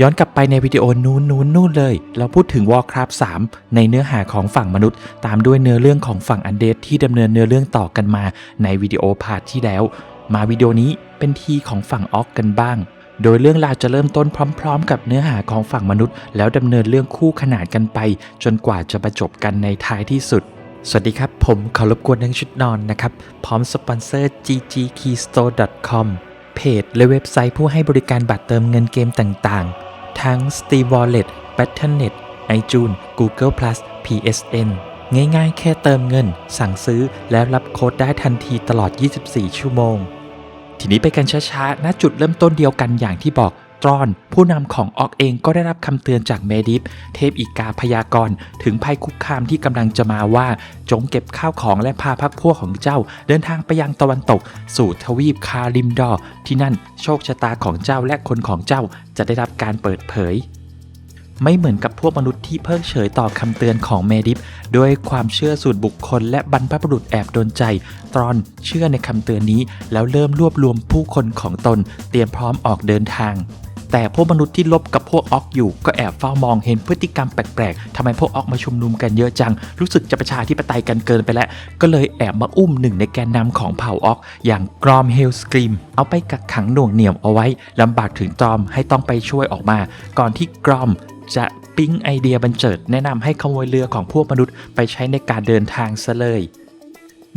ย้อนกลับไปในวิดีโอนู้นนู้นนู่นเลย เราพูดถึง Warcraft 3 ในเนื้อหาของฝั่งมนุษย์ ตามด้วยเนื้อเรื่องของฝั่งอันเดดที่ดำเนินเนื้อเรื่องต่อกันมาในวิดีโอพาร์ทที่แล้ว มาวิดีโอนี้เป็นทีของฝั่งออกกันบ้าง โดยเรื่องราวจะเริ่มต้นพร้อม ๆ กับเนื้อหาของฝั่งมนุษย์ แล้วดำเนินเรื่องคู่ขนานกันไป จนกว่าจะประจบกันในท้ายที่สุดสวัสดีครับ ผมขอรบกวนทั้งชุดนอนนะครับ พร้อมสปอนเซอร์ ggkeystore.com เพจและเว็บไซต์ผู้ให้บริการบัตรเติมเงินเกมต่างๆ ทั้ง Steam Wallet, Battle.net, iTunes, Google Plus, PSN ง่ายๆ แค่เติมเงิน สั่งซื้อแล้วรับโค้ดได้ทันทีตลอด 24 ชั่วโมง ทีนี้ไปกันช้าๆ ณ จุดเริ่มต้นเดียวกันอย่างที่บอก ตรอน ผู้นำของออกเองก็ได้รับคำเตือนจากเมดิฟเทพอีกาพยากรณ์ถึงภัยคุกคามที่กำลังจะมาว่า จงเก็บข้าวของและพาพักพวกของเจ้า เดินทางไปยังตะวันตก สู่ทวีปคาริมดอ ที่นั่นโชคชะตาของเจ้าและคนของเจ้าจะได้รับการเปิดเผยไม่เหมือนกับพวกมนุษย์ที่เพิกเฉยต่อคำเตือนของเมดิฟด้วยความเชื่อส่วนบุคคลและบรรพบุรุษแอบโดนใจ ตรอนเชื่อในคำเตือนนี้ แล้วเริ่มรวบรวมผู้คนของตน เตรียมพร้อมออกเดินทาง แต่พวกมนุษย์ที่ลบกับพวกออกอยู่ก็แอบเฝ้ามองเห็นพฤติกรรมแปลกๆทำไมพวกออกมาชุมนุมกันเยอะจัง รู้สึกจะประชาธิปไตยกันเกินไปแล้ว ก็เลยแอบมาอุ้มหนึ่งในแกนนำของเผ่าออก อย่างกรอมเฮลสกรีม เอาไปกักขังหน่วงเหนี่ยวเอาไว้ลำบากถึงตอมให้ต้องไปช่วยออกมา ก่อนที่กรอมจะปิ๊งไอเดียบันเจิด แนะนำให้ขโมยเรือของพวกมนุษย์ไปใช้ในการเดินทางซะเลย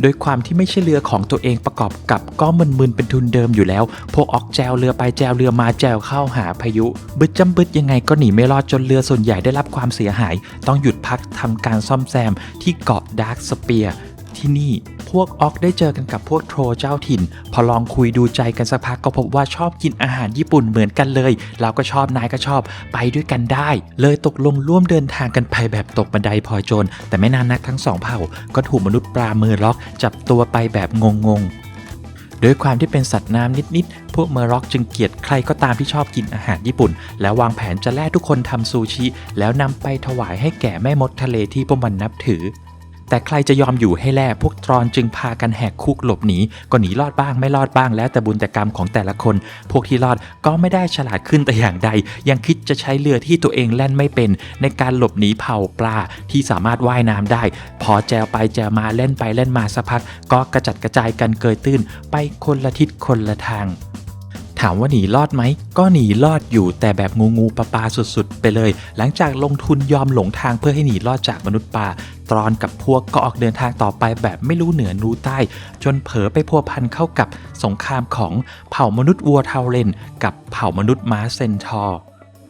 โดยความที่ไม่ใช่เรือของตัวเองประกอบกับก็มึนๆเป็นทุนเดิมอยู่แล้ว พวกออกแจวเรือไปแจวเรือมาแจวเข้าหาพายุบึดจำบึดยังไงก็หนีไม่รอดจนเรือส่วนใหญ่ได้รับความเสียหาย ต้องหยุดพักทำการซ่อมแซมที่เกาะดาร์กสเปียร์ ที่นี่ พวกออกได้เจอกันกับพวกโทรเจ้าถิ่น พอลองคุยดูใจกันสักพักก็พบว่าชอบกินอาหารญี่ปุ่นเหมือนกันเลย เราก็ชอบนายก็ชอบไปด้วยกันได้ เลยตกลงร่วมเดินทางกันไปแบบตกบันไดพลอยโจรแต่ไม่นานนักทั้งสองเผ่า ก็ถูกมนุษย์ปลามือล็อก จับตัวไปแบบงงๆด้วยความที่เป็นสัตว์น้ำนิด ๆ พวกเมอร์ร็อกจึงเกลียดใครก็ตามที่ชอบกินอาหารญี่ปุ่น แล้ววางแผนจะแล่ทุกคนทำซูชิ แล้วนำไปถวายให้แก่แม่มดทะเลที่พวกมันนับถือ แต่ใครจะยอมอยู่ให้แล่พวกตรอนจึงพากันแหกคุกหลบหนีก็หนีรอดบ้างไม่รอดบ้างแล้วแต่บุญแต่กรรมของแต่ละคน พวกที่รอดก็ไม่ได้ฉลาดขึ้นแต่อย่างใด ยังคิดจะใช้เรือที่ตัวเองแล่นไม่เป็น ในการหลบหนีเผ่าปลาที่สามารถว่ายน้ำได้ พอแจวไปแจวมาเล่นไปเล่นมาสักพัก ก็กระจัดกระจายกันเกยตื้น ไปคนละทิศคนละทาง ถามว่าหนีรอดไหม ก็หนีรอดอยู่แต่แบบงูงูปลาปลาสุดๆ ไปเลย หลังจากลงทุนยอมหลงทางเพื่อให้หนีรอดจากมนุษย์ป่าตรอนกับพวกก็ออกเดินทางต่อไปแบบไม่รู้เหนือรู้ใต้ จนเผลอไปพัวพันเข้ากับสงครามของเผ่ามนุษย์วัวเทาเลน กับเผ่ามนุษย์ม้าเซนทอร์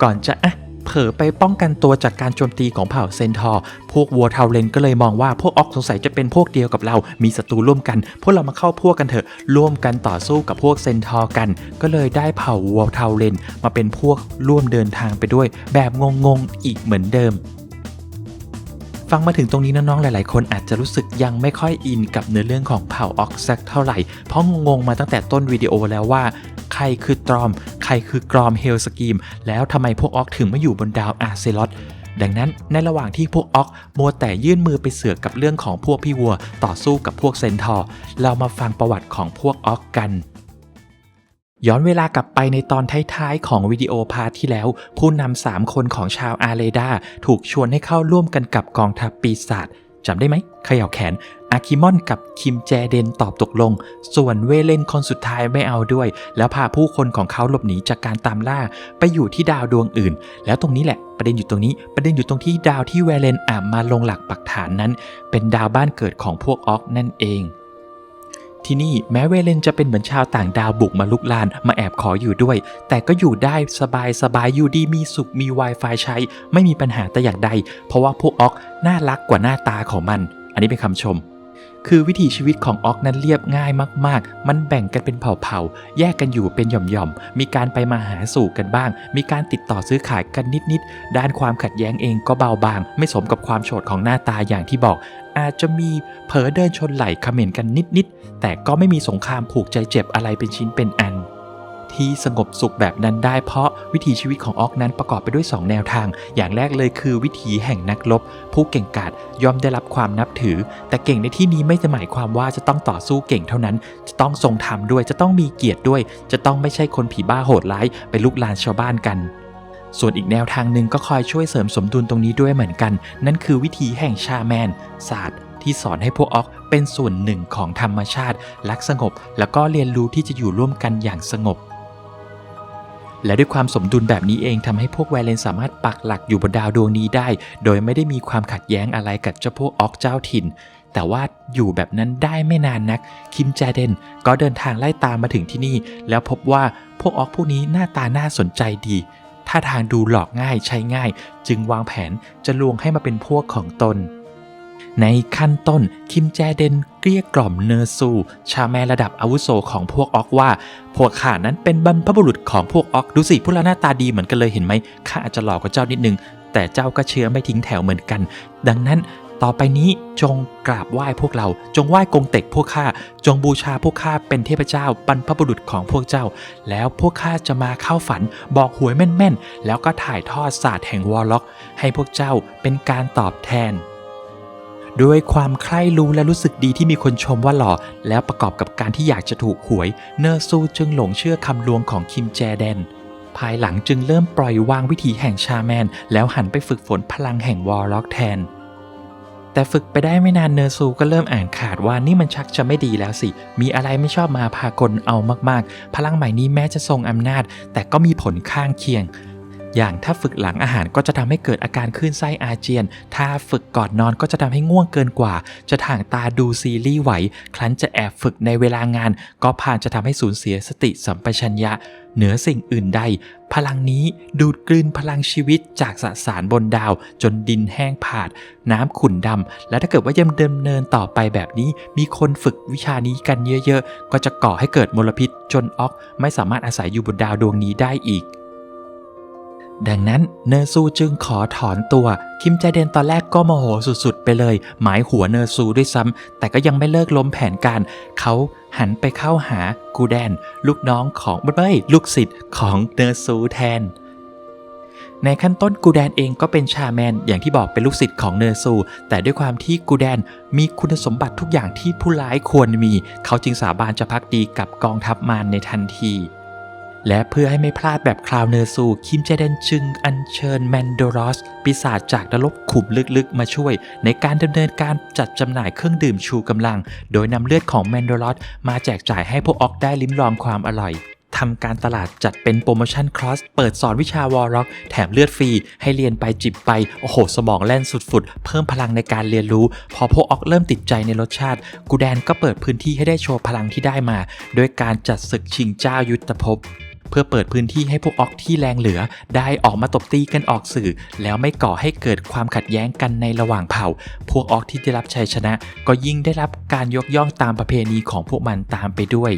ก่อนจะอะ เผลอไปป้องกันตัวจากการโจมตีของเผ่าเซนทอร์ พวกวัวเทาเลนก็เลยมองว่าพวกออกสงสัยจะเป็นพวกเดียวกับเรา มีศัตรูร่วมกัน พวกเรามาเข้าพวกกันเถอะ ร่วมกันต่อสู้กับพวกเซนทอร์กัน ก็เลยได้เผ่าวัวเทาเลนมาเป็นพวกร่วมเดินทางไปด้วย แบบงงๆอีกเหมือนเดิมฟังมาถึงตรงนี้น้องๆ หลายๆ คนอาจจะรู้สึกยังไม่ค่อยอินกับเนื้อเรื่องของเผ่าออกสักเท่าไหร่ เพราะงงๆมาตั้งแต่ต้นวิดีโอแล้วว่า ใครคือตรอม ใครคือกรอมเฮลสกีม แล้วทำไมพวกออกถึงมาอยู่บนดาวอาร์เซลอตดังนั้นในระหว่างที่พวกออกมัวแต่ยื่นมือไปเสือกกับเรื่องของพวกพี่วัวต่อสู้กับพวกเซนทอร์เรามาฟังประวัติของพวกออกกันย้อนเวลากลับไปในตอนท้ายๆ ของวิดีโอพาร์ทที่แล้ว ผู้นำสามคนของชาวอาเลดาถูกชวนให้เข้าร่วมกันกับกองทัพปีศาจจำได้ไหมเขย่าแขน อาคิมอนกับคิมแจเดนตอบตกลง ส่วนเวเลนคนสุดท้ายไม่เอาด้วย แล้วพาผู้คนของเขาหลบหนีจากการตามล่า ไปอยู่ที่ดาวดวงอื่น แล้วตรงนี้แหละ ประเด็นอยู่ตรงนี้ ประเด็นอยู่ตรงที่ดาวที่เวเลนอ่ามาลงหลักปักฐานนั้น เป็นดาวบ้านเกิดของพวกออกนั่นเองที่นี่แม้เวเลนจะเป็นเหมือนชาวต่างดาวบุกมาลุกลานมาแอบขออยู่ด้วย แต่ก็อยู่ได้สบายสบายอยู่ดีมีสุขมี Wi-Fi ใช้ ไม่มีปัญหาแต่อย่างใด เพราะว่าพวกออกน่ารักกว่าหน้าตาของมัน อันนี้เป็นคำชม คือวิถีชีวิตของออกนั้นเรียบง่ายมาก ๆ มันแบ่งกันเป็นเผ่าๆ แยกกันอยู่เป็นหย่อมๆ มีการไปมาหาสู่กันบ้าง มีการติดต่อซื้อขายกันนิดๆ ด้านความขัดแย้งเองก็เบาบาง ไม่สมกับความโฉดของหน้าตาอย่างที่บอกอาจจะมีเผลอเดินชนไหล่เขม่นกันนิดๆ แต่ก็ไม่มีสงครามผูกใจเจ็บอะไรเป็นชิ้นเป็นอัน ที่สงบสุขแบบนั้นได้เพราะวิถีชีวิตของออกนั้นประกอบไปด้วย 2 แนวทาง อย่างแรกเลยคือวิถีแห่งนักรบผู้เก่งกาจย่อมได้รับความนับถือ แต่เก่งในที่นี้ไม่จะหมายความว่าจะต้องต่อสู้เก่งเท่านั้น จะต้องทรงธรรมด้วย จะต้องมีเกียรติด้วย จะต้องไม่ใช่คนผีบ้าโหดร้ายไปลุกลานชาวบ้านกันส่วนอีกแนวทางหนึ่งก็คอยช่วยเสริมสมดุลตรงนี้ด้วยเหมือนกัน นั่นคือวิธีแห่งชาแมน ศาสตร์ที่สอนให้พวกออกเป็นส่วนหนึ่งของธรรมชาติ รักสงบ แล้วก็เรียนรู้ที่จะอยู่ร่วมกันอย่างสงบ และด้วยความสมดุลแบบนี้เองทำให้พวกแวเลนสามารถปักหลักอยู่บนดาวดวงนี้ได้ โดยไม่ได้มีความขัดแย้งอะไรกับเจ้าพวกออกเจ้าถิ่น แต่ว่าอยู่แบบนั้นได้ไม่นานนัก คิมแจเดนก็เดินทางไล่ตามมาถึงที่นี่ แล้วพบว่าพวกออกพวกนี้หน้าตาน่าสนใจดีท่าทางดูหลอกง่ายใช้ง่าย จึงวางแผนจะลวงให้มาเป็นพวกของตน ในขั้นต้นคิมแจเดนเกลี้ยกล่อมเนอร์ซู ชาแมระดับอาวุโสของพวกออกว่า พวกข้านั้นเป็นบรรพบุรุษของพวกออกดูสิพวกเราหน้าตาดีเหมือนกันเลยเห็นไหมข้าอาจจะหลอกกว่าเจ้านิดนึง แต่เจ้าก็เชื้อไม่ทิ้งแถวเหมือนกัน ดังนั้นต่อไปนี้จงกราบไหว้พวกเรา จงไหว้กงเต็กพวกข้า จงบูชาพวกข้าเป็นเทพเจ้าบรรพบุรุษของพวกเจ้า แล้วพวกข้าจะมาเข้าฝันบอกหวยแม่นๆ แล้วก็ถ่ายทอดศาสตร์แห่งวอลล็อก ให้พวกเจ้าเป็นการตอบแทน ด้วยความใคร่รู้และรู้สึกดีที่มีคนชมว่าหล่อ แล้วประกอบกับการที่อยากจะถูกหวย เนอร์ซูจึงหลงเชื่อคำลวงของคิมแจแดน ภายหลังจึงเริ่มปล่อยวางวิถีแห่งชาแมน แล้วหันไปฝึกฝนพลังแห่งวอลล็อกแทน แต่ฝึกไปได้ไม่นานเนอร์ซูก็เริ่มอ่านขาดว่านี่มันชักจะไม่ดีแล้วสิ มีอะไรไม่ชอบมาพากลเอามากๆ พลังใหม่นี้แม้จะทรงอำนาจ แต่ก็มีผลข้างเคียง อย่างถ้าฝึกหลังอาหารก็จะทำให้เกิดอาการคลื่นไส้อาเจียน ถ้าฝึกก่อนนอนก็จะทำให้ง่วงเกินกว่า จะถ่างตาดูซีรีส์ไหว ครั้นจะแอบฝึกในเวลางาน ก็ผ่านจะทำให้สูญเสียสติสัมปชัญญะ เหนือสิ่งอื่นใด พลังนี้ดูดกลืนพลังชีวิตจากสสารบนดาว จนดินแห้งผาด น้ำขุ่นดำ และถ้าเกิดว่ายังดำเนินต่อไปแบบนี้ มีคนฝึกวิชานี้กันเยอะๆ ก็จะก่อให้เกิดมลพิษจนออก ไม่สามารถอาศัยอยู่บนดาวดวงนี้ได้อีก ดังนั้นเนอร์ซูจึงขอถอนตัว คิมใจเดนตอนแรกก็โมโหสุดๆ ไปเลย หมายหัวเนอร์ซูด้วยซ้ำแต่ก็ยังไม่เลิกล้มแผนการ เขาหันไปเข้าหากูแดน ลูกน้องของไม่ไม่ลูกศิษย์ของเนอร์ซูแทน ในขั้นต้นกูแดนเองก็เป็นชาแมน อย่างที่บอกเป็นลูกศิษย์ของเนอร์ซู แต่ด้วยความที่กูแดนมีคุณสมบัติทุกอย่างที่ผู้ร้ายควรมี เขาจึงสาบานจะพักดีกับกองทัพมารในทันที และเพื่อให้ไม่พลาดแบบคราวเนอร์ซู คิมเจเดนจึงอัญเชิญแมนโดรอส ปีศาจจากนรกขุมลึกๆ มาช่วย ในการดำเนินการจัดจำหน่ายเครื่องดื่มชูกำลัง โดยนำเลือดของแมนโดรอส มาแจกจ่ายให้พวกออกได้ลิ้มลองความอร่อยทำการตลาดจัดเป็นโปรโมชั่นครอสเปิดสอนวิชาวอลล็อกแถมเลือดฟรี ให้เรียนไปจิบไป โอ้โห สมองแล่นสุดๆ เพิ่มพลังในการเรียนรู้ พอพวกออกเริ่มติดใจในรสชาติ กูแดนก็เปิดพื้นที่ให้ได้โชว์พลังที่ได้มา โดยการจัดศึกชิงเจ้ายุทธภพ เพื่อเปิดพื้นที่ให้พวกออกที่แรงเหลือ ได้ออกมาตบตีกันออกสื่อ แล้วไม่ก่อให้เกิดความขัดแย้งกันในระหว่างเผ่า พวกออกที่ได้รับชัยชนะ ก็ยิ่งได้รับการยกย่องตามประเพณีของพวกมันตามไปด้วย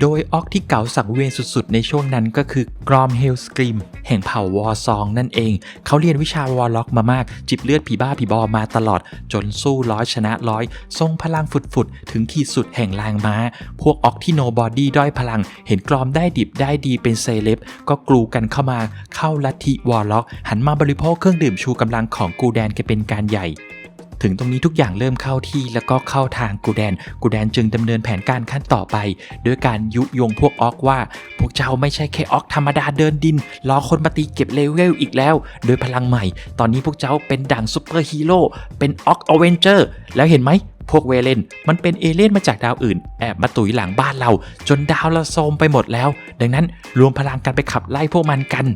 โดยออกที่เก่าสังเวียนสุดๆ ในช่วงนั้นก็คือกรอมเฮลสกรีมแห่งเผ่าวอซองนั่นเอง เขาเรียนวิชาวอลล็อกมามาก จิบเลือดผีบ้าผีบอมาตลอด จนสู้ร้อยชนะร้อย ทรงพลังฝุดๆ ถึงขีดสุดแห่งแรงม้า พวกออกที่โนบอดี้ด้อยพลัง เห็นกรอมได้ดิบได้ดีเป็นเซเลบก็กลูกันเข้ามาเข้าลัทธิวอลล็อก หันมาบริโภคเครื่องดื่มชูกำลังของกูแดนกันเป็นการใหญ่ ถึงตรงนี้ทุกอย่างเริ่มเข้าที่แล้วก็เข้าทางกูแดน กูแดนจึงดำเนินแผนการขั้นต่อไป ด้วยการยุยงพวกออกว่า พวกเจ้าไม่ใช่แค่ออกธรรมดาเดินดินรอคนมาตีเก็บเลเวลอีกแล้ว โดยพลังใหม่ ตอนนี้พวกเจ้าเป็นดั่งซูเปอร์ฮีโร่เป็นออกอเวนเจอร์แล้วเห็นไหมพวกเวเลนมันเป็นเอเลี่ยนมาจากดาวอื่น แอบมาตุยหลังบ้านเรา จนดาวเราโทมไปหมดแล้ว ดังนั้นรวมพลังกันไปขับไล่พวกมันกัน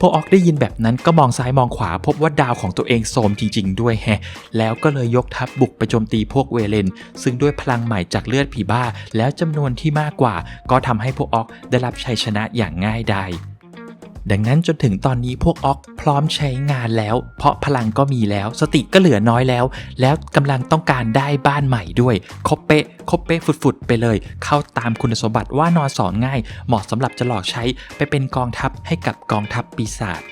พอออกได้ยินแบบนั้นก็มองซ้ายมองขวาพบว่าดาวของตัวเองโทมจริง ๆ ด้วยแฮะ แล้วก็เลยยกทัพบบุกไปโจมตีพวกเวเลน ซึ่งด้วยพลังใหม่จากเลือดผีบ้า แล้วจำนวนที่มากกว่า ก็ทำให้พวกออกได้รับชัยชนะอย่างง่ายดาย ดังนั้นจนถึงตอนนี้พวกออกพร้อมใช้งานแล้ว เพราะพลังก็มีแล้ว สติก็เหลือน้อยแล้ว แล้วกำลังต้องการได้บ้านใหม่ด้วย คบเป๊ะคบเป๊ะฝุดๆไปเลย เข้าตามคุณสมบัติว่านอนสอนง่าย เหมาะสำหรับจะหลอกใช้ไปเป็นกองทัพให้กับกองทัพปีศาจ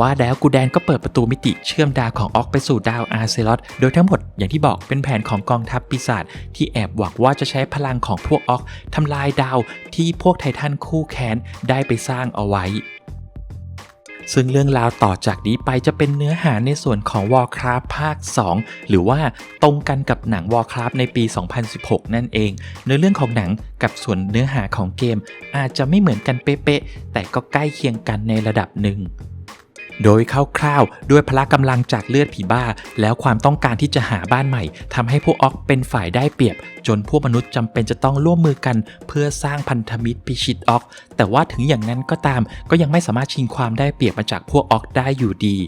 ว่าแล้วกูแดนก็เปิดประตูมิติเชื่อมดาวของออกไปสู่ดาวอาร์เซลอตโดยทั้งหมดอย่างที่บอกเป็นแผนของกองทัพปีศาจที่แอบหวังว่าจะใช้พลังของพวกออกทำลายดาวที่พวกไททันคู่แค้นได้ไปสร้างเอาไว้ ซึ่งเรื่องราวต่อจากนี้ไปจะเป็นเนื้อหาในส่วนของ Warcraft ภาค 2 หรือว่าตรงกันกับหนัง Warcraft ในปี 2016 นั่นเอง เนื้อเรื่องของหนังกับส่วนเนื้อหาของเกม อาจจะไม่เหมือนกันเป๊ะๆแต่ก็ใกล้เคียงกันในระดับหนึ่ง โดยคร่าวๆด้วยพละกำลังจากเลือดผีบ้า แล้วความต้องการที่จะหาบ้านใหม่ทำให้พวกออกเป็นฝ่ายได้เปรียบ จนพวกมนุษย์จำเป็นจะต้องร่วมมือกัน เพื่อสร้างพันธมิตรพิชิตออก แต่ว่าถึงอย่างนั้นก็ตาม ก็ยังไม่สามารถชิงความได้เปรียบมาจากพวกออกได้อยู่ดี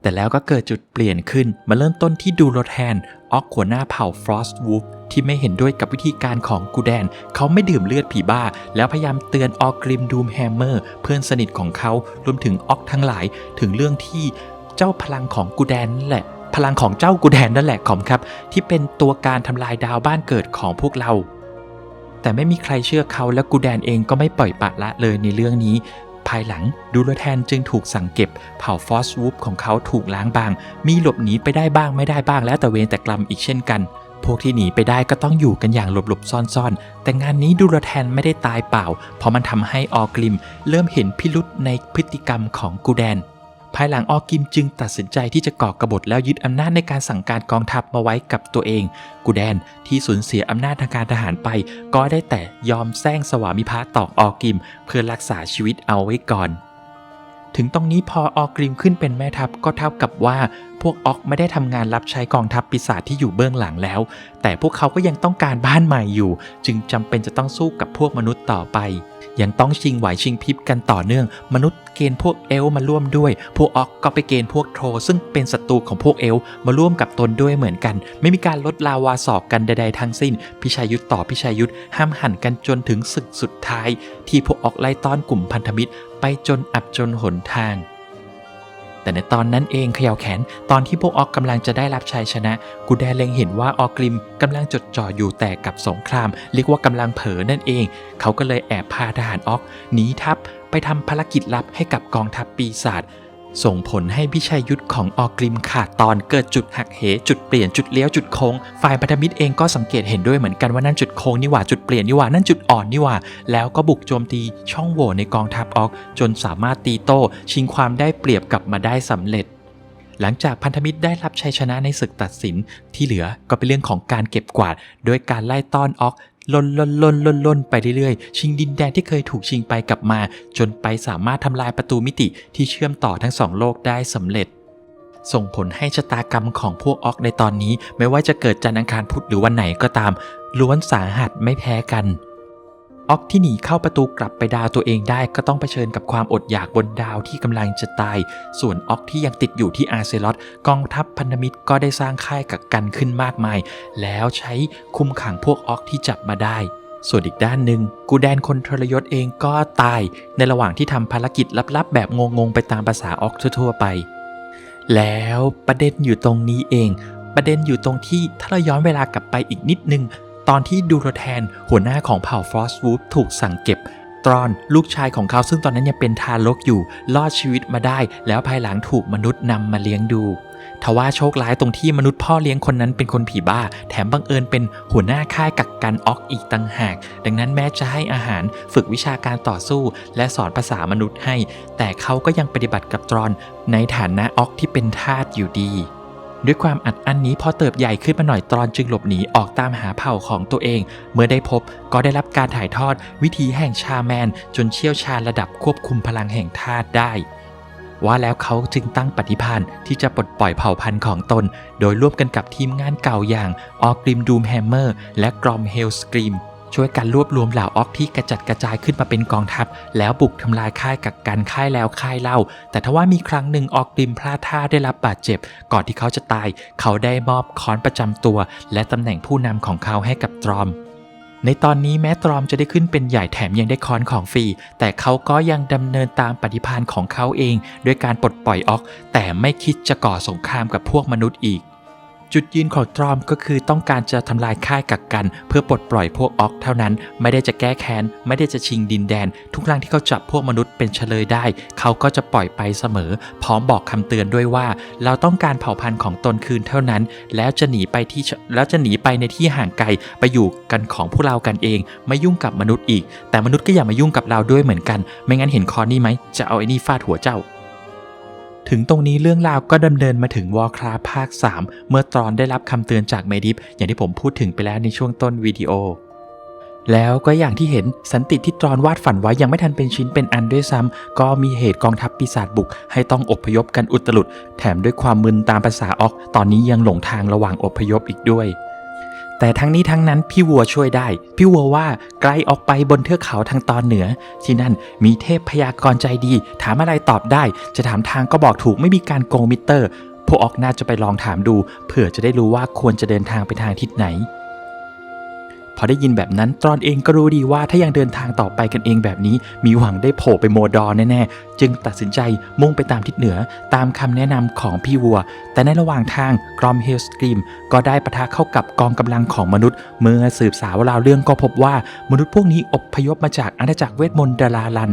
แต่แล้วก็เกิดจุดเปลี่ยนขึ้นมาเริ่มต้นที่ดูโรแทน ออกหัวหน้าเผ่า Frost Wolf ที่ไม่เห็นด้วยกับวิธีการของกูแดน เขาไม่ดื่มเลือดผีบ้า แล้วพยายามเตือนออกกริมดูมแฮมเมอร์ เพื่อนสนิทของเขารวมถึงออกทั้งหลาย ถึงเรื่องที่เจ้าพลังของกูแดนนั่นแหละ พลังของเจ้ากูแดนนั่นแหละขอมครับ ที่เป็นตัวการทำลายดาวบ้านเกิดของพวกเราแต่ไม่มีใครเชื่อเขาและกูแดนเองก็ไม่ปล่อยปะละเลยในเรื่องนี้ ภายหลังดูโรแทนจึงถูกสั่งเก็บ เผ่าฟอสวูฟของเขาถูกล้างบาง มีหลบหนีไปได้บ้างไม่ได้บ้างแล้วแต่เวรแต่กรรมอีกเช่นกัน พวกที่หนีไปได้ก็ต้องอยู่กันอย่างหลบๆซ่อนๆ แต่งานนี้ดูโรแทนไม่ได้ตายเปล่า เพราะมันทำให้ออกริม เริ่มเห็นพิรุษในพฤติกรรมของกูแดน ภายหลังออกิมจึงตัดสินใจที่จะก่อกบฏแล้วยึดอำนาจในการสั่งการกองทัพมาไว้กับตัวเอง กูแดนที่สูญเสียอำนาจทางการทหารไป ก็ได้แต่ยอมแซงสวามิภักดิ์ต่อออกิม เพื่อรักษาชีวิตเอาไว้ก่อน ถึงตรงนี้พอออกริมขึ้นเป็นแม่ทัพก็เท่ากับว่า พวกออกไม่ได้ทำงานรับใช้กองทัพปีศาจที่อยู่เบื้องหลังแล้ว แต่พวกเขาก็ยังต้องการบ้านใหม่อยู่ จึงจำเป็นจะต้องสู้กับพวกมนุษย์ต่อไป ยังต้องชิงไหวชิงพริบกันต่อเนื่อง มนุษย์เกณฑ์พวกเอลมาร่วมด้วย พวกออกก็ไปเกณฑ์พวกโทรซึ่งเป็นศัตรูของพวกเอลมาร่วมกับตนด้วยเหมือนกัน ไม่มีการลดลาวาสอกกันใดๆทั้งสิ้น พิชัยยุทธต่อพิชัยยุทธห้ามหันกันจนถึงศึกสุดท้าย ที่พวกออกไล่ต้อนกลุ่มพันธมิตร ไปจนอับจนหนทาง แต่ในตอนนั้นเองเขย่าแขน ตอนที่พวกออกกำลังจะได้รับชัยชนะ กูแดนเล็งเห็นว่าออกกริมกำลังจดจ่ออยู่แต่กับสงคราม เรียกว่ากำลังเผลอนั่นเอง เขาก็เลยแอบพาทหารออกหนีทัพไปทำภารกิจลับให้กับกองทัพปีศาจ ส่งผลให้พิชัยยุทธของออกกริมขาดตอนเกิดจุดหักเหจุดเปลี่ยนจุดเลี้ยวจุดโค้งฝ่ายพันธมิตรเองก็สังเกตเห็นด้วยเหมือนกันว่านั่นจุดโค้งนี่หว่าจุดเปลี่ยนนี่หว่านั่นจุดอ่อนนี่หว่าแล้วก็บุกโจมตีช่องโหว่ในกองทัพออก จนสามารถตีโต้ ชิงความได้เปรียบกลับมาได้สำเร็จ หลังจากพันธมิตรได้รับชัยชนะในศึกตัดสินที่เหลือก็เป็นเรื่องของการเก็บกวาด โดยการไล่ต้อนออก ล่นล่นล่นล่นล่นไปเรื่อยๆ ชิงดินแดนที่เคยถูกชิงไปกลับมา จนไปสามารถทำลายประตูมิติที่เชื่อมต่อทั้งสองโลกได้สำเร็จ ส่งผลให้ชะตากรรมของพวกออกในตอนนี้ ไม่ว่าจะเกิดจันทร์อังคารพุธหรือวันไหนก็ตาม ล้วนสาหัสไม่แพ้กัน ออกที่หนีเข้าประตูกลับไปดาวตัวเองได้ก็ต้องเผชิญกับความอดอยากบนดาวที่กำลังจะตาย ส่วนออกที่ยังติดอยู่ที่อาร์เซลอตกองทัพพันธมิตรก็ได้สร้างค่ายกักกันขึ้นมากมาย แล้วใช้คุมขังพวกออกที่จับมาได้ ส่วนอีกด้านหนึ่งกูแดนคนทรยศเองก็ตาย ในระหว่างที่ทำภารกิจลับๆ แบบงงๆไปตามภาษาออกทั่วๆไป แล้วประเด็นอยู่ตรงนี้เองประเด็นอยู่ตรงที่ถ้าเราย้อนเวลากลับไปอีกนิดนึง ตอนที่ดูโรแทน หัวหน้าของเผ่าฟรอสวูฟถูกสั่งเก็บตรอนลูกชายของเขาซึ่งตอนนั้นยังเป็นทารกอยู่ รอดชีวิตมาได้ แล้วภายหลังถูกมนุษย์นำมาเลี้ยงดู ทว่าโชคร้ายตรงที่มนุษย์พ่อเลี้ยงคนนั้นเป็นคนผีบ้า แถมบังเอิญเป็นหัวหน้าค่ายกักกันออกอีกต่างหาก ดังนั้นแม้จะให้อาหารฝึกวิชาการต่อสู้ และสอนภาษามนุษย์ให้ แต่เขาก็ยังปฏิบัติกับตรอนในฐานะออกที่เป็นทาสอยู่ดี ด้วยความอัดอั้นนี้พอเติบใหญ่ขึ้นมาหน่อยตรอนจึงหลบหนีออกตามหาเผ่าของตัวเอง เมื่อได้พบก็ได้รับการถ่ายทอดวิธีแห่งชาแมน จนเชี่ยวชาญระดับควบคุมพลังแห่งธาตุได้ ว่าแล้วเขาจึงตั้งปฏิพันธ์ที่จะปลดปล่อยเผ่าพันธุ์ของตน โดยร่วมกันกับทีมงานเก่าอย่างออกริมดูมแฮมเมอร์และกรอมเฮลสกรีม ช่วยกันรวบรวมเหล่าออกที่กระจัดกระจายขึ้นมาเป็นกองทัพ แล้วบุกทำลายค่ายกักกันค่ายแล้วค่ายเล่า แต่ทว่ามีครั้งหนึ่งออกริมพลาดท่าได้รับบาดเจ็บ ก่อนที่เขาจะตาย เขาได้มอบค้อนประจำตัว และตำแหน่งผู้นำของเขาให้กับตรอมในตอนนี้แม้ตรอมจะได้ขึ้นเป็นใหญ่แถมยังได้ค้อนของฟรี แต่เขาก็ยังดำเนินตามปฏิภาณของเขาเอง ด้วยการปลดปล่อยออก แต่ไม่คิดจะก่อสงครามกับพวกมนุษย์อีก จุดยืนของตรอมก็คือต้องการจะทำลายค่ายกักกัน เพื่อปลดปล่อยพวกออกเท่านั้น ไม่ได้จะแก้แค้น ไม่ได้จะชิงดินแดน ทุกครั้งที่เขาจับพวกมนุษย์เป็นเฉลยได้ เขาก็จะปล่อยไปเสมอ พร้อมบอกคำเตือนด้วยว่า เราต้องการเผ่าพันธุ์ของตนคืนเท่านั้น แล้วจะหนีไปที่แล้วจะหนีไปในที่ห่างไกลไปอยู่กันของพวกเรากันเอง ไม่ยุ่งกับมนุษย์อีก แต่มนุษย์ก็อย่ามายุ่งกับเราด้วยเหมือนกัน ไม่งั้นเห็นคอนนี่ไหมจะเอาไอ้นี่ฟาดหัวเจ้า ถึงตรงนี้เรื่องราวก็ดำเนินมาถึงวอคราภาค 3 เมื่อตรอนได้รับคำเตือนจากเมดิฟอย่างที่ผมพูดถึงไปแล้วในช่วงต้นวิดีโอ แล้วก็อย่างที่เห็นสันติที่ตรอนวาดฝันไว้ยังไม่ทันเป็นชิ้นเป็นอันด้วยซ้ำก็มีเหตุกองทัพปีศาจบุก ให้ต้องอพยพกันอุตลุด แถมด้วยความมึนตามภาษาออก ตอนนี้ยังหลงทางระหว่างอพยพอีกด้วย แต่ทั้งนี้ทั้งนั้นพี่วัวช่วยได้ พี่วัวว่าไกลออกไปบนเทือกเขาทางตอนเหนือ ที่นั่นมีเทพพยากรใจดี ถามอะไรตอบได้ จะถามทางก็บอกถูกไม่มีการโกงมิเตอร์ พวกออกน่าจะไปลองถามดู เผื่อจะได้รู้ว่าควรจะเดินทางไปทางทิศไหน พอได้ยินแบบนั้นตรอนเองก็รู้ดีว่าถ้ายังเดินทางต่อไปกันเองแบบนี้ มีหวังได้โผล่ไปโมดอร์แน่ๆ จึงตัดสินใจมุ่งไปตามทิศเหนือตามคำแนะนำของพี่วัว แต่ในระหว่างทางกรอมเฮลสกรีมก็ได้ประทะเข้ากับกองกำลังของมนุษย์ เมื่อสืบสาวราวเรื่องก็พบว่ามนุษย์พวกนี้อบพยพมาจากอาณาจักรเวทมนต์ดาราลัน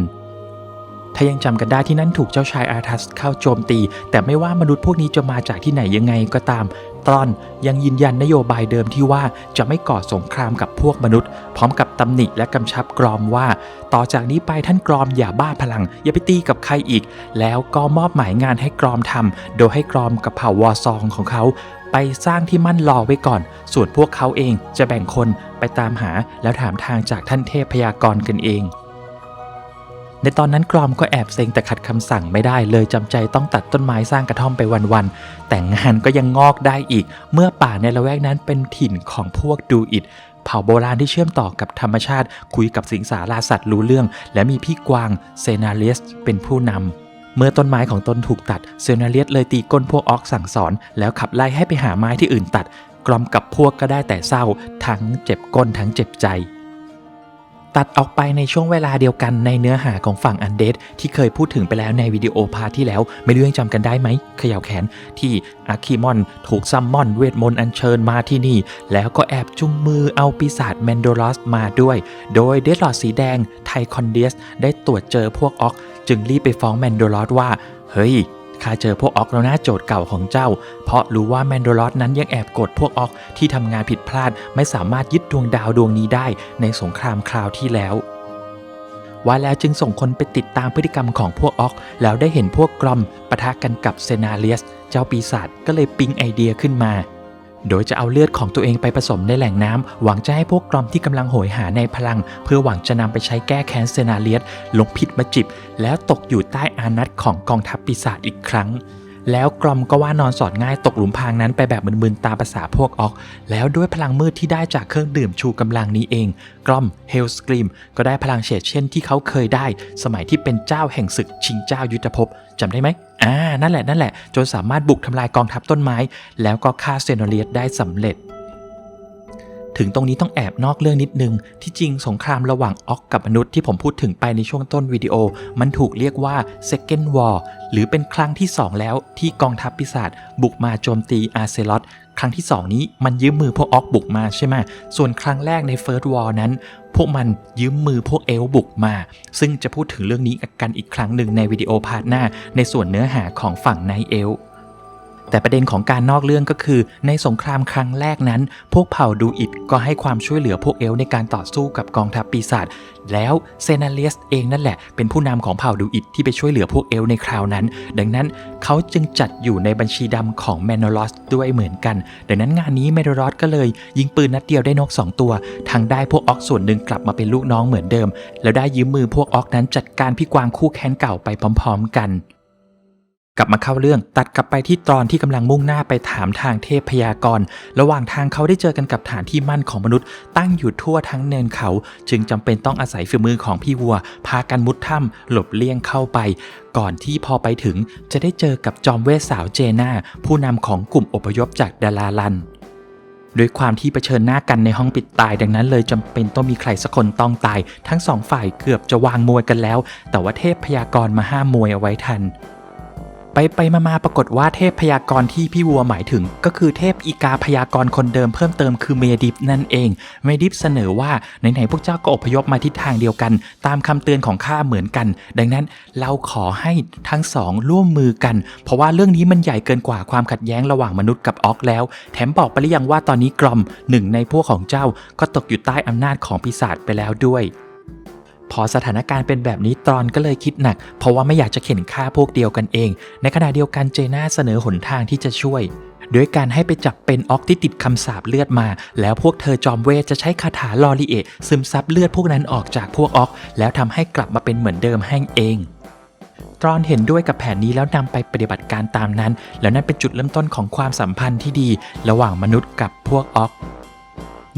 ถ้ายังจำกันได้ที่นั่นถูกเจ้าชายอาทัสเข้าโจมตี แต่ไม่ว่ามนุษย์พวกนี้จะมาจากที่ไหนยังไงก็ตามตอนยังยืนยันนโยบายเดิมที่ว่าจะไม่ก่อสงครามกับพวกมนุษย์ พร้อมกับตำหนิและกำชับกรอมว่า ต่อจากนี้ไปท่านกรอมอย่าบ้าพลัง อย่าไปตีกับใครอีก แล้วก็มอบหมายงานให้กรอมทำโดยให้กรอมกับเผ่าวอซองของเขาไปสร้างที่มั่นรอไว้ก่อน ส่วนพวกเขาเองจะแบ่งคนไปตามหาแล้วถามทางจากท่านเทพพยากรณ์กันเอง ในตอนนั้นกรอมก็แอบเซ็งแต่ขัดคำสั่งไม่ได้เลยจำใจต้องตัดต้นไม้สร้างกระท่อมไปวันๆแต่งานก็ยังงอกได้อีก เมื่อป่าในละแวกนั้นเป็นถิ่นของพวกดูอิดเผ่าโบราณที่เชื่อมต่อกับธรรมชาติ คุยกับสิงสาราสัตว์รู้เรื่อง และมีพี่กวางเซนาเลียสเป็นผู้นำเมื่อต้นไม้ของตนถูกตัดเซนาเลียสเลยตีก้นพวกออกสั่งสอน แล้วขับไล่ให้ไปหาไม้ที่อื่นตัดกรอมกับพวกก็ได้แต่เศร้า ทั้งเจ็บก้นทั้งเจ็บใจ ตัดออกไปในช่วงเวลาเดียวกันในเนื้อหาของฝั่งอันเดดที่เคยพูดถึงไปแล้วในวิดีโอพาที่แล้ว ไม่รู้ยังจำกันได้ไหมเขย่าแขนที่อาคิมอนถูกซัมมอนเวทมนต์อัญเชิญมาที่นี่ แล้วก็แอบจุงมือเอาปีศาจแมนโดลอสมาด้วย โดยเดดลอดสีแดงไทคอนเดียสได้ตรวจเจอพวกออก จึงรีบไปฟ้องแมนโดลอสว่า เฮ้ย ข้าเจอพวกออกแล้วนะโจทย์เก่าของเจ้า เพราะรู้ว่าแมนโดลอสนั้นยังแอบกดพวกออกที่ทำงานผิดพลาด ไม่สามารถยึดดวงดาวดวงนี้ได้ในสงครามคราวที่แล้วว่าแล้วจึงส่งคนไปติดตามพฤติกรรมของพวกออก แล้วได้เห็นพวกกรอมปะทะกันกับเซนาเลียส เจ้าปีศาจก็เลยปิ๊งไอเดียขึ้นมา โดยจะเอาเลือดของตัวเองไปผสมในแหล่งน้ำหวังจะให้พวกกรอมที่กำลังโหยหาในพลัง เพื่อหวังจะนำไปใช้แก้แค้นเซนาเลียสลงผิดมาจิบ แล้วตกอยู่ใต้อานัตของกองทัพปีศาจอีกครั้ง แล้วกรอมก็ว่านอนสอดง่ายตกหลุมพรางนั้นไปแบบมึนๆตามภาษาพวกออก แล้วด้วยพลังมืดที่ได้จากเครื่องดื่มชูกำลังนี้เอง กรอมเฮลสกรีมก็ได้พลังเฉดเช่นที่เขาเคยได้ สมัยที่เป็นเจ้าแห่งศึกชิงเจ้ายุทธภพจำได้ไหมอ่านั่นแหละนั่นแหละ จนสามารถบุกทำลายกองทัพต้นไม้ แล้วก็ฆ่าเซโนเลียสได้สำเร็จ ถึงตรงนี้ต้องแอบนอกเรื่องนิดนึง ที่จริงสงครามระหว่างออกกับมนุษย์ที่ผมพูดถึงไปในช่วงต้นวิดีโอ มันถูกเรียกว่า Second War หรือเป็นครั้งที่ 2 แล้วที่กองทัพปีศาจบุกมาโจมตีอาร์เซลอตครั้งที่ 2 นี้มันยืมมือพวกออกบุกมาใช่ไหมส่วนครั้งแรกใน First War นั้น พวกมันยืมมือพวกเอลบุกมา ซึ่งจะพูดถึงเรื่องนี้กันอีกครั้งหนึ่งในวิดีโอพาร์ทหน้า ในส่วนเนื้อหาของฝั่งไนเอล แต่ประเด็นของการนอกเรื่องก็คือ ในสงครามครั้งแรกนั้น พวกเผ่าดูอิดก็ให้ความช่วยเหลือพวกเอลในการต่อสู้กับกองทัพปีศาจแล้วเซนาเลียสเองนั่นแหละ เป็นผู้นำของเผ่าดูอิดที่ไปช่วยเหลือพวกเอลในคราวนั้น ดังนั้นเขาจึงจัดอยู่ในบัญชีดำของแมนโนลอสด้วยเหมือนกัน ดังนั้นงานนี้แมนโนลอสก็เลย ยิงปืนนัดเดียวได้นก 2 ตัวทั้งได้พวกออกส่วนหนึ่งกลับมาเป็นลูกน้องเหมือนเดิม แล้วได้ยืมมือพวกออกนั้นจัดการพี่กวางคู่แค้นเก่าไปพร้อม ๆ กัน กลับมาเข้าเรื่องตัดกลับไปที่ตอนที่กำลังมุ่งหน้าไปถามทางเทพพยากรณ์ระหว่างทางเขาได้เจอกันกับฐานที่มั่นของมนุษย์ ตั้งอยู่ทั่วทั้งเนินเขา จึงจำเป็นต้องอาศัยฝีมือของพี่วัว พากันมุดถ้ำหลบเลี่ยงเข้าไป ก่อนที่พอไปถึงจะได้เจอกับจอมเวสสาวเจน่าผู้นำของกลุ่มอพยพจากดาราลันด้วยความที่เผชิญหน้ากันในห้องปิดตายดังนั้นเลยจำเป็นต้องมีใครสักคนต้องตาย ทั้งสองฝ่ายเกือบจะวางมวยกันแล้ว แต่ว่าเทพพยากรณ์มาห้ามมวยเอาไว้ทัน ไปไปมามาปรากฏว่าเทพพยากรณ์ที่พี่วัวหมายถึง ก็คือเทพอีกาพยากรณ์คนเดิมเพิ่มเติมคือเมดิฟนั่นเอง เมดิฟเสนอว่าไหนๆพวกเจ้าก็อพยพมาทิศทางเดียวกัน ตามคำเตือนของข้าเหมือนกัน ดังนั้นเราขอให้ทั้งสองร่วมมือกัน เพราะว่าเรื่องนี้มันใหญ่เกินกว่าความขัดแย้งระหว่างมนุษย์กับออกแล้ว แถมบอกไปหรือยังว่าตอนนี้กรอมหนึ่งในพวกของเจ้าก็ตกอยู่ใต้อำนาจของปีศาจไปแล้วด้วย พอสถานการณ์เป็นแบบนี้ตอนก็เลยคิดหนัก เพราะว่าไม่อยากจะเข็นฆ่าพวกเดียวกันเอง ในขณะเดียวกันเจน่าเสนอหนทางที่จะช่วยด้วยการให้ไปจับเป็นออกที่ติดคำสาปเลือดมา แล้วพวกเธอจอมเวทจะใช้คาถาลอรีเอซึมซับเลือดพวกนั้นออกจากพวกออก แล้วทำให้กลับมาเป็นเหมือนเดิมให้เองตรอนเห็นด้วยกับแผนนี้แล้วนำไปปฏิบัติการตามนั้น แล้วนั่นเป็นจุดเริ่มต้นของความสัมพันธ์ที่ดี ระหว่างมนุษย์กับพวกออก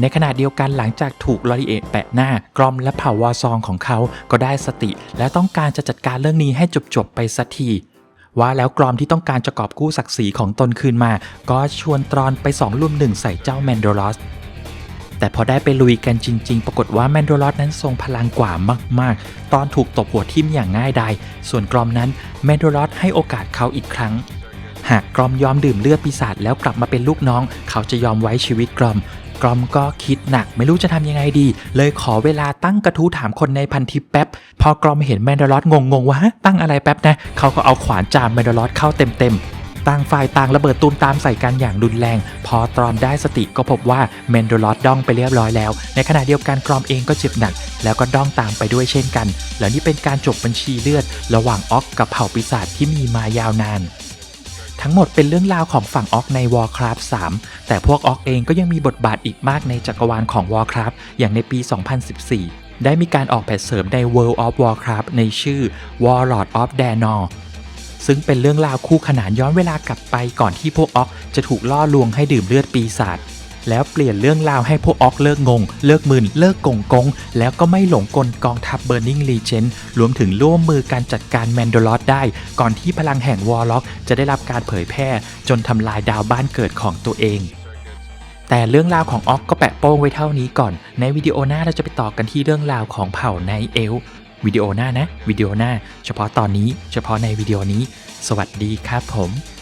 ในขณะเดียวกันหลังจากถูกลอริเอะแปะหน้ากรอมและเผ่าวอซองของเขาก็ได้สติ และต้องการจะจัดการเรื่องนี้ให้จบๆไปสักทีว่าแล้วกรอมที่ต้องการจะกอบกู้ศักดิ์ศรีของตนคืนมา ก็ชวนตรอนไปสองลุ่มหนึ่งใส่เจ้าแมนโดรอสแต่พอได้ไปลุยกันจริง ๆ ปรากฏว่าแมนโดรอสนั้นทรงพลังกว่ามากๆ ตอนถูกตบหัวทิ่มอย่างง่ายดาย ส่วนกรอมนั้นแมนโดรอสให้โอกาสเขาอีกครั้ง หากกรอมยอมดื่มเลือดปีศาจแล้วกลับมาเป็นลูกน้อง เขาจะยอมไว้ชีวิตกรอม กรอมก็คิดหนักไม่รู้จะทำยังไงดี เลยขอเวลาตั้งกระทู้ถามคนในพันทิปแป๊บ พอกรอมเห็นแมนดาลอสงงๆว่าฮะตั้งอะไรแป๊บนะเขาก็เอาขวานจามแมนดาลอสเข้าเต็มๆต่างฝ่ายต่างระเบิดตูมตามใส่กันอย่างรุนแรง พอตรอนได้สติก็พบว่าแมนดาลอสด้องไปเรียบร้อยแล้ว ในขณะเดียวกันกรอมเองก็เจ็บหนัก แล้วก็ด้องตามไปด้วยเช่นกัน แล้วนี่เป็นการจบบัญชีเลือด ระหว่างออกกับเผ่าปีศาจที่มีมายาวนาน ทั้งหมดเป็นเรื่องราวของฝั่งออกใน Warcraft 3 แต่พวกออกเองก็ยังมีบทบาทอีกมากในจักรวาลของ Warcraft อย่างในปี 2014 ได้มีการออกแพทเสริมใน World of Warcraft ในชื่อ Warlord of Draenor ซึ่งเป็นเรื่องราวคู่ขนานย้อนเวลากลับไปก่อนที่พวกออกจะถูกล่อลวงให้ดื่มเลือดปีศาจ แล้วเปลี่ยนเรื่องราวให้พวกออกเลิกงง เลิกมึนเลิกกงกง แล้วก็ไม่หลงกลกองทัพ Burning Legion รวมถึงร่วมมือการจัดการแมนโดลอสได้ ก่อนที่พลังแห่งวอลล็อกจะได้รับการเผยแพร่ จนทำลายดาวบ้านเกิดของตัวเองแต่เรื่องราวของออกก็แปะโป้งไว้เท่านี้ก่อน ในวิดีโอหน้าเราจะไปต่อกันที่เรื่องราวของเผ่าไนเอลวิดีโอหน้านะ วิดีโอหน้า เฉพาะตอนนี้ เฉพาะในวิดีโอนี้ สวัสดีครับผม